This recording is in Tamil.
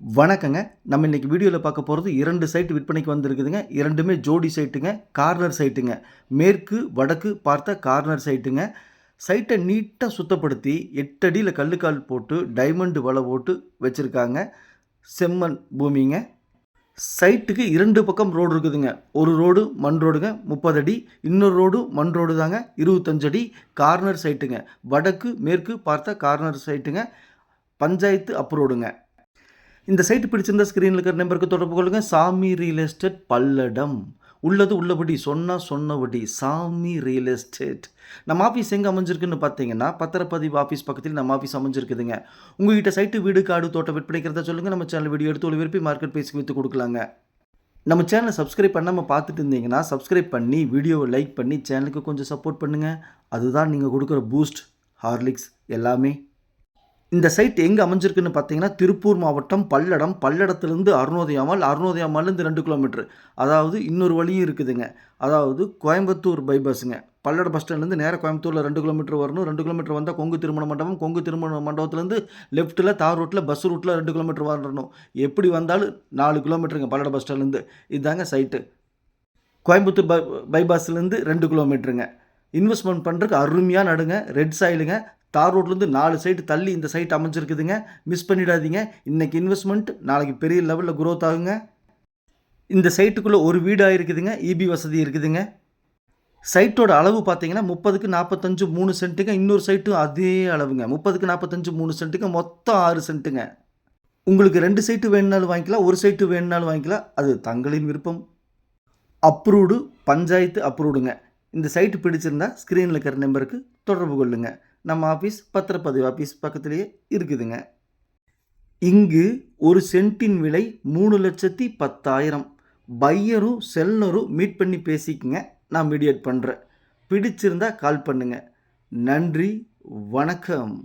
வணக்கங்க. நம்ம இன்னைக்கு வீடியோவில் பார்க்க போகிறது இரண்டு சைட் விற்பனைக்கு வந்திருக்குதுங்க. இரண்டுமே ஜோடி சைட்டுங்க கார்னர் சைட்டுங்க மேற்கு வடக்கு பார்த்த கார்னர் சைட்டுங்க சைட்டை நீட்டாக சுத்தப்படுத்தி எட்டடியில் கல்லுக்கால் போட்டு டைமண்டு வலை போட்டு வச்சுருக்காங்க. செம்மண் பூமிங்க. சைட்டுக்கு இரண்டு பக்கம் ரோடு இருக்குதுங்க. ஒரு ரோடு மண் ரோடுங்க முப்பது அடி. இன்னொரு ரோடு மண் ரோடு தாங்க இருபத்தஞ்சடி கார்னர் சைட்டுங்க வடக்கு மேற்கு பார்த்த கார்னர் சைட்டுங்க பஞ்சாயத்து அப்ரோடுங்க இந்த சைட்டு பிடிச்சிருந்த ஸ்க்ரீனில் இருக்கிற நம்பருக்கு தொடர்பு கொள்ளுங்கள் சாமி ரியல் எஸ்டேட் பல்லடம். உள்ளது உள்ளபடி சொன்னால் சொன்னபடி சாமி ரியல் எஸ்டேட் நம்ம ஆஃபீஸ் எங்கே அமைஞ்சிருக்குன்னு பார்த்தீங்கன்னா பத்திரப்பதிவு ஆஃபீஸ் பக்கத்தில் நம்ம ஆஃபீஸ் அமைஞ்சிருக்குதுங்க. உங்ககிட்ட சைட்டு வீடு காடு தோட்டம் விற்பனைக்கிறதா சொல்லுங்கள் நம்ம சேனல் வீடியோ எடுத்து ஒரு விருப்பி மார்க்கெட் பேசி விற்று கொடுக்கலாங்க. நம்ம சேனலை சப்ஸ்கிரைப் பண்ணாமல் பார்த்துட்டு இருந்தீங்கன்னா சப்ஸ்கிரைப் பண்ணி வீடியோவை லைக் பண்ணி சேனலுக்கு கொஞ்சம் சப்போர்ட் பண்ணுங்கள் அதுதான் நீங்கள் கொடுக்குற பூஸ்ட் ஹார்லிக்ஸ் எல்லாமே இந்த சைட் எங்கே அமைஞ்சிருக்குன்னு பார்த்தீங்கன்னா திருப்பூர் மாவட்டம் பல்லடம் பல்லடத்துலேருந்து அருணோதயாமல் அருணோதயாமலேருந்து ரெண்டு கிலோமீட்டர் அதாவது இன்னொரு வழியும் இருக்குதுங்க. அதாவது கோயம்புத்தூர் பைபாஸுங்க பல்லட பஸ் ஸ்டாண்ட்லேருந்து நேராக கோயம்புத்தூரில் ரெண்டு கிலோமீட்டர் வரணும். ரெண்டு கிலோமீட்டர் வந்தால் கொங்கு திருமண மண்டபம் கொங்கு திருமண மண்டபத்துலேருந்து லெஃப்ட்டில் தார் ரோட்டில் பஸ் ரூட்டில் ரெண்டு கிலோமீட்டர் வரணும். எப்படி வந்தாலும் நாலு கிலோமீட்டருங்க பல்லட பஸ் ஸ்டாண்ட்லேருந்து இதுதாங்க சைட்டு கோயம்புத்தூர் பை பைபாஸ்லேருந்து ரெண்டு கிலோமீட்டருங்க இன்வெஸ்ட்மெண்ட் பண்ணுறதுக்கு அருமையாக நடுங்க. ரெட் சாயிலுங்க தார் ரோட்லேருந்து நாலு சைடு தள்ளி இந்த சைட் அமைஞ்சிருக்குதுங்க. மிஸ் பண்ணிடாதீங்க. இன்றைக்கி இன்வெஸ்ட்மெண்ட் நாளைக்கு பெரிய லெவலில் க்ரோத் ஆகுங்க. இந்த சைட்டுக்குள்ளே ஒரு வீடாக இருக்குதுங்க. இபி வசதி இருக்குதுங்க. சைட்டோட அளவு பார்த்தீங்கன்னா முப்பதுக்கு நாற்பத்தஞ்சு மூணு சென்ட்டுங்க இன்னொரு சைட்டும் அதே அளவுங்க. முப்பதுக்கு நாற்பத்தஞ்சு மூணு சென்ட்டுங்க மொத்தம் ஆறு சென்ட்டுங்க உங்களுக்கு ரெண்டு சைட்டு வேணுனாலும் வாங்கிக்கலாம். ஒரு சைட்டு வேணுனாலும் வாங்கிக்கலாம். அது தங்களின் விருப்பம். அப்ரூவ்டு பஞ்சாயத்து அப்ரூவ்டுங்க இந்த சைட்டு பிடிச்சிருந்தா ஸ்க்ரீனில் இருக்கிற நம்பருக்கு தொடர்பு கொள்ளுங்கள் நம்ம ஆஃபீஸ் பத்திரப்பதிவு ஆஃபீஸ் பக்கத்துலேயே இருக்குதுங்க. இங்கு ஒரு சென்ட்டின் விலை மூணு லட்சத்தி பத்தாயிரம். பையரும் செல்லரும் மீட் பண்ணி பேசிக்கங்க. நான் மீடியேட் பண்ணுறேன் பிடிச்சிருந்தா கால் பண்ணுங்கள் நன்றி வணக்கம்.